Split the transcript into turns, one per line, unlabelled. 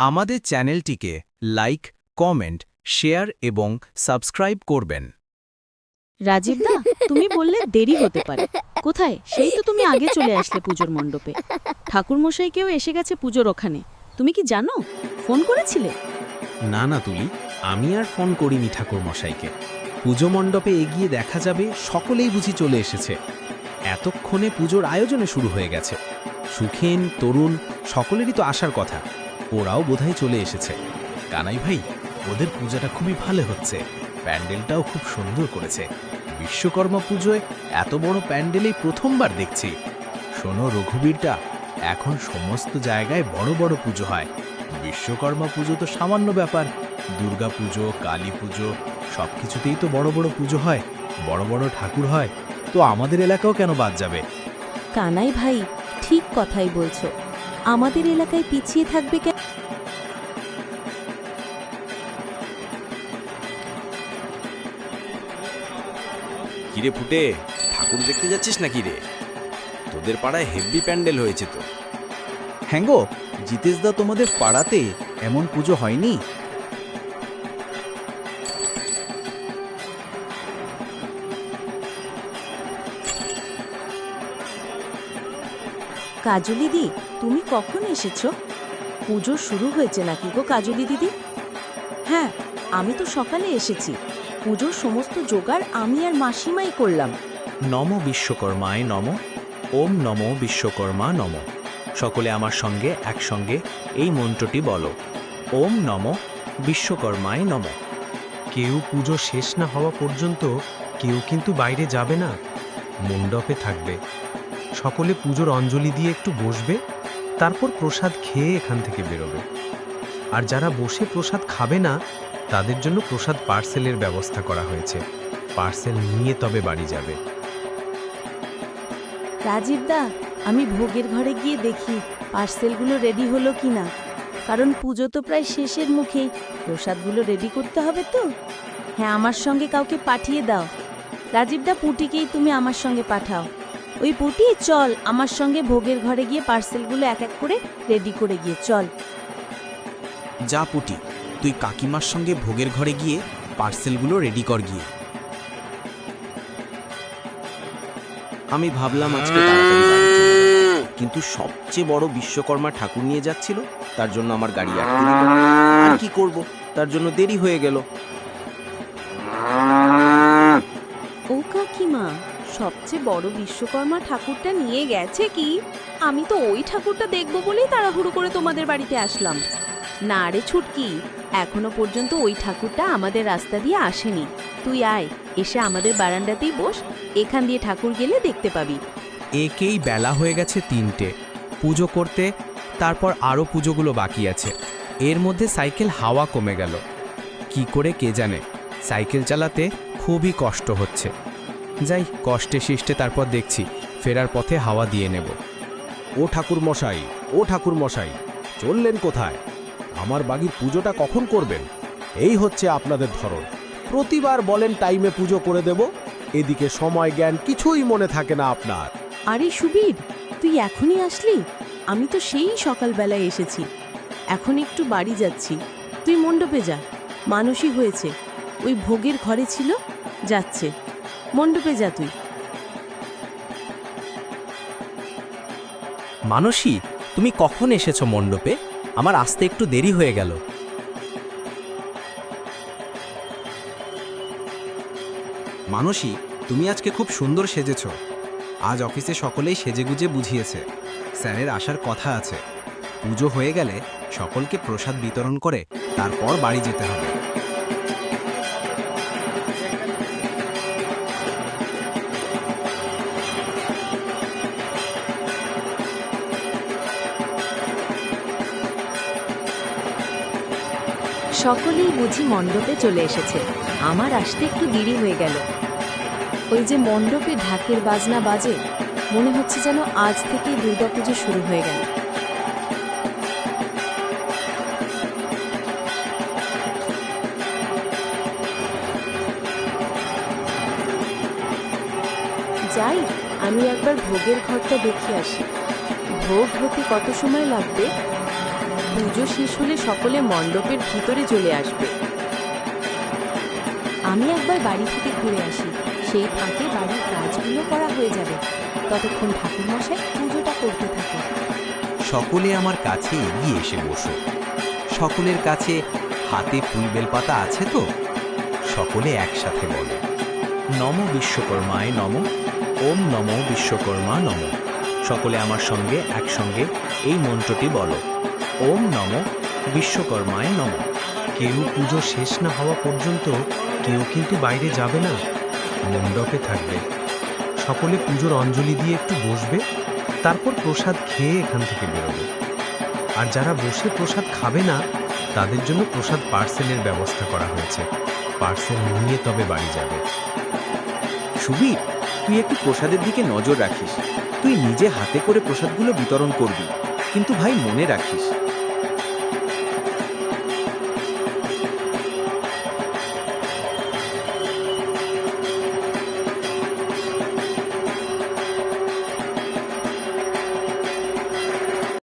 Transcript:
আমাদের চ্যানেলটিকে like comment share এবং সাবস্ক্রাইব করবেন।
রাজীব দা তুমি বললে দেরি হতে পারে। কোথায়? সেই তো তুমি আগে চলে আসলে পুজোর মণ্ডপে। ঠাকুর মশাইকেও এসে গেছে পুজোর ওখানে। তুমি কি জানো? ফোন করেছিলে?
না না তুমি আমি আর ফোন করিনি ঠাকুরমশাইকে। পুজো মণ্ডপে এগিয়ে দেখা যাবে সকলেই বুঝি চলে এসেছে। এতক্ষণে পুজোর আয়োজনে শুরু হয়ে গেছে। সুখেন তরুণ সকলেরই তো আসার কথা। ওরাও বোধহয় চলে এসেছে। কানাই ভাই, ওদের পূজাটা খুবই ভালো হচ্ছে। প্যান্ডেলটাও খুব সুন্দর করেছে। বিশ্বকর্মা পুজোয় এত বড় প্যান্ডেলেই প্রথমবার দেখছি। শোনো রঘুবীরটা এখন সমস্ত জায়গায় বড় বড় পুজো হয়। বিশ্বকর্মা পুজো তো সামান্য ব্যাপার। দুর্গা পুজো, কালী পুজো সব কিছুতেই তো বড় বড় পুজো হয়, বড় বড় ঠাকুর হয়। তো আমাদের এলাকাও কেন বাদ যাবে?
কানাই ভাই, ঠিক কথাই বলছো। আমাদের এলাকায় পিছিয়ে থাকবে কেন?
কিরে ফুটে ঠাকুর দেখতে যাচ্ছিস নাকি রে? তোদের পাড়ায় হেভি প্যান্ডেল হয়েছে তো।
হ্যাঁ গো জিতেশদা তোমাদের পাড়াতে এমন পুজো হয়নি?
কাজলি দি তুমি কখন এসেছ? পুজো শুরু হয়েছে নাকি গো কাজলি দিদি? হ্যাঁ আমি তো সকালে এসেছি। পুজোর সমস্ত জোগাড় আমি আর মাসিমাই করলাম।
নম বিশ্বকর্মায় নম, ওম নম বিশ্বকর্মা নম। সকলে আমার সঙ্গে একসঙ্গে এই মন্ত্রটি বলো। ওম নম বিশ্বকর্মায় নম।
কেউ পুজো শেষ না হওয়া পর্যন্ত কেউ কিন্তু বাইরে যাবে না। মণ্ডপে থাকবে। সকলে পুজোর অঞ্জলি দিয়ে একটু বসবে, তারপর প্রসাদ খেয়ে এখান থেকে বেরোবে। আর যারা বসে প্রসাদ খাবে না, তাদের জন্য প্রসাদ পার্সেলের ব্যবস্থা করা হয়েছে। পার্সেল নিয়ে তবে বাড়ি যাবে।
রাজীব দা, আমি ভোগের ঘরে গিয়ে দেখি পার্সেলগুলো রেডি হলো কি না কারণ পুজো তো প্রায় শেষের মুখেই, প্রসাদগুলো রেডি করতে হবে তো? হ্যাঁ আমার সঙ্গে কাউকে পাঠিয়ে দাও। রাজীব দা, পুটিকেই তুমি আমার সঙ্গে পাঠাও। ওই পুটি চল আমার সঙ্গে ভোগের ঘরে গিয়ে পার্সেলগুলো এক এক করে রেডি করে গিয়ে চল।
যা পুটি তুই কাকিমার সঙ্গে ভোগের ঘরে গিয়ে পার্সেলগুলো রেডি কর গিয়ে। আমি ভাবলাম আজকে তাড়াতাড়ি বাড়ি চলে যাব। কিন্তু সবচেয়ে বড় বিশ্বকর্মা ঠাকুর নিয়ে যাচ্ছিল তার জন্য আমার গাড়ি আটকে দিল। আর কি করব? তার জন্য দেরি হয়ে গেল।
ও কাকিমা সবচেয়ে বড় বিশ্বকর্মা ঠাকুরটা নিয়ে গেছে কি? আমি তো ওই ঠাকুরটা দেখব বলেই তাড়াহুড়ো করে তোমাদের বাড়িতে আসলাম। না রে ছুটকি, এখনও পর্যন্ত ওই ঠাকুরটা আমাদের রাস্তা দিয়ে আসেনি। তুই আয়, এসে আমাদের বারান্দাতেই বস, এখান দিয়ে ঠাকুর গেলে দেখতে পাবি।
একেই বেলা হয়ে গেছে তিনটে। পুজো করতে, তারপর আরও পুজোগুলো বাকি আছে। এর মধ্যে সাইকেল হাওয়া কমে গেল। কি করে কে জানে, সাইকেল চালাতে খুবই কষ্ট হচ্ছে। যাই, কষ্টে শিষ্টে তারপর দেখছি, ফেরার পথে হাওয়া দিয়ে নেব।
ও ঠাকুর মশাই ও ঠাকুর মশাই চললেন কোথায়? আমার বাগির পুজোটা কখন করবেন? এই হচ্ছে আপনাদের ধরন। প্রতিবার বলেন টাইমে পুজো করে দেব, এদিকে সময় জ্ঞান কিছুই মনে থাকে না আপনার।
আরে সুবীর, তুই এখনই আসলি? আমি তো সেই সকালবেলায় এসেছি। এখন একটু বাড়ি যাচ্ছি। তুই মণ্ডপে যা, মানুষই হয়েছে। ওই ভোগের ঘরে ছিল, যাচ্ছে। মণ্ডপে যা তুই।
মানসী তুমি কখন এসেছ মণ্ডপে? আমার আসতে একটু দেরি হয়ে গেল।
মানসী তুমি আজকে খুব সুন্দর সেজেছ। আজ অফিসে সকলেই সেজেগুজে বুঝিয়েছে। স্যারের আসার কথা আছে। পুজো হয়ে গেলে সকলকে প্রসাদ বিতরণ করে তারপর বাড়ি যেতে হবে।
সকলেই বুঝি মণ্ডপে চলে এসেছে। আমার আসতে একটু দেরি হয়ে গেল। ওই যে মণ্ডপে ঢাকের বাজনা বাজে, মনে হচ্ছে যেন আজ থেকেই দুর্গাপুজো শুরু হয়ে গেল। যাই, আমি একবার ভোগের ঘরটা দেখে আসি। ভোগ হতে কত সময় লাগবে? পুজো শেষ হলে সকলে মণ্ডপের ভিতরে চলে আসবে। আমি একবার বাড়ি থেকে ঘুরে আসি। সেই ফাঁকে বাড়ির কাজগুলো করা হয়ে যাবে। ততক্ষণ ঠাকুরমশাই পুজোটা করতে থাকে।
সকলে আমার কাছে এগিয়ে এসে বসো। সকলের কাছে হাতে ফুল বেলপাতা আছে তো? সকলে একসাথে বলো।
নম বিশ্বকর্মায় নম। ওম নম বিশ্বকর্মা নম। সকলে আমার সঙ্গে একসঙ্গে এই মন্ত্রটি বলো। ওম নম, বিশ্বকর্মায় নম।
কেউ পুজো শেষ না হওয়া পর্যন্ত কেউ কিন্তু বাইরে যাবে না। মণ্ডপে থাকবে। সকলে পুজোর অঞ্জলি দিয়ে একটু বসবে, তারপর প্রসাদ খেয়ে এখান থেকে বেরোবে। আর যারা বসে প্রসাদ খাবে না, তাদের জন্য প্রসাদ পার্সেলের ব্যবস্থা করা হয়েছে। পার্সেল নিয়ে তবে বাড়ি যাবে।
সুবীর, তুই একটু প্রসাদের দিকে নজর রাখিস। তুই নিজে হাতে করে প্রসাদগুলো বিতরণ করবি, কিন্তু ভাই মনে রাখিস